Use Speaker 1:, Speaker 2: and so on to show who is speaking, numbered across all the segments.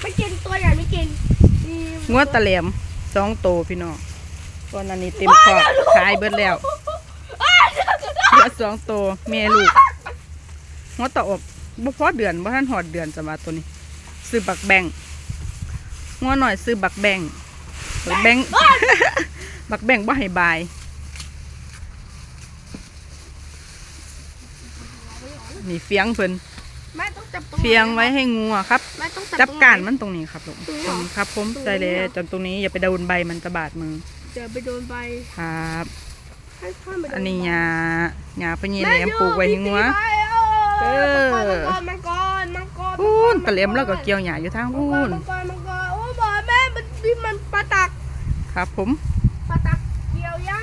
Speaker 1: ไม่กินตัวใหญ่ไม่กินนี่
Speaker 2: งวดตะแหลมสองโตพี่น้องตอนนั้นนี่เต็มคอกขายเบิดแล้วเหลือสองโตแม่ลูกงวดตะอบบ่พอเดือนบ่ทันหอดเดือนจะมาตัวนี้ ซื้อบักแบงงวดหน่อยซื้อบักแบงบักแบงบักแบงบ่ให้บายนี่เฟียงเพิ่น
Speaker 1: แม่ต้องจับตรง
Speaker 2: เฟียงไว้ให้งูอะครับ
Speaker 1: แม่ต้อง
Speaker 2: จับ
Speaker 1: ตรงไห
Speaker 2: การมันตรงนี้ครับลูก
Speaker 1: ตรงนี้
Speaker 2: ต
Speaker 1: เหร
Speaker 2: ร
Speaker 1: อ
Speaker 2: งนี้ครับผม
Speaker 1: ตรงนี้
Speaker 2: ใส่เลย
Speaker 1: เหรอ
Speaker 2: จนตรงนี้อย่าไปโดนใบมันจะบาดมือ
Speaker 1: เดี๋ยวไปโดนใบ
Speaker 2: ครับ
Speaker 1: ให้พ่อมาโด
Speaker 2: อันนี้
Speaker 1: ใบ
Speaker 2: หญ้าหญ้าพะเนียแหลมปลูกไว้ให้งัว
Speaker 1: เอ
Speaker 2: เอ
Speaker 1: อ
Speaker 2: อ
Speaker 1: มังกรมังกรมังกร
Speaker 2: พูนตะเหลมแล้วก็เกี่ยวหญ้าอยู่ทาง
Speaker 1: มัง
Speaker 2: พู
Speaker 1: กร
Speaker 2: น
Speaker 1: มังกรมังกรโอ้ยบอกแม่มันนี่มันปลาตัก
Speaker 2: ครับ ผม
Speaker 1: ปลาตักเกี่ยวหญ้า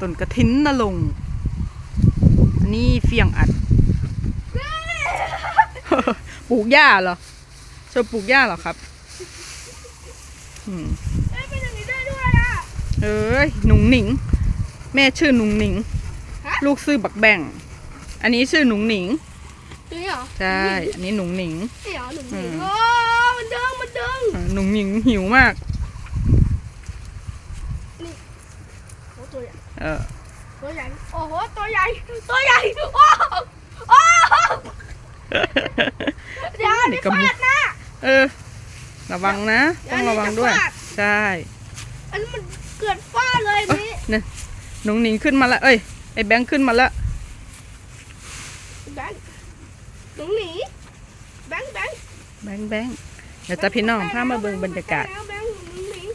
Speaker 2: ต้นกระถินนะลงอั นนี้เฟียงอัด ปลูกหญ้าเหรอชอบปลูกหญ้าเหรอครับอืม
Speaker 1: เอ้ยเป็นอย่างนี้ได้ด้วยอะ
Speaker 2: เอ้ยหนุ่งหนิง แม่ชื่อหนุ่งหนิง
Speaker 1: ฮะ
Speaker 2: ลูกชื่อบักแบ่ง อันนี้ชื่อหนุ่งหนิง
Speaker 1: นี่เหรอ
Speaker 2: ใช่ อันนี้หนุ่งหนิง
Speaker 1: นี่เหรอหนุ่ม
Speaker 2: อื
Speaker 1: นี่
Speaker 2: ม
Speaker 1: โอ้มันดึงมันดึง
Speaker 2: อ่าหนุ่งหนิงหิวมาก
Speaker 1: โอ้ตัวใหญ่
Speaker 2: เออ
Speaker 1: ตัวใหญ่ โอ้โห ตัวใหญ่ ตัวใหญ่ โอ้โอ้เดี๋ยว
Speaker 2: นี่
Speaker 1: นี่
Speaker 2: ก็
Speaker 1: ฟา
Speaker 2: มี
Speaker 1: ดหน้า
Speaker 2: เออ ระวังนะ ต้องระวังด้วย
Speaker 1: อันนี้จะฟาด
Speaker 2: ใช่
Speaker 1: อันนี้มันเกิดฟาดเลย
Speaker 2: เอ้ย
Speaker 1: นี่
Speaker 2: เนี่ยหนุ่งหนิงขึ้นมาแล้วเอ้ย ไอ้แบงค์ขึ้นมาแล้ว
Speaker 1: แบงค์หนูหนีแบงค์แบงค์
Speaker 2: แบงค์แบงค์เดี๋ยวจะพี่น้องพามาเบิ่งบรรยากาศ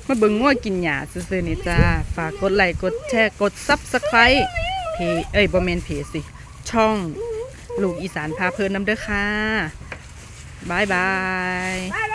Speaker 2: มาเบิ่งง่วกินหญ้าซื่อๆนี่จ้า ฝากกดไลค์กดแชร์กดซับสไครต์เพเอ้ยบ่แม่นเพจสิ ช่องลูกอีสานพาเพลินน้ำเด้อค่ะบายบาย
Speaker 1: บายบ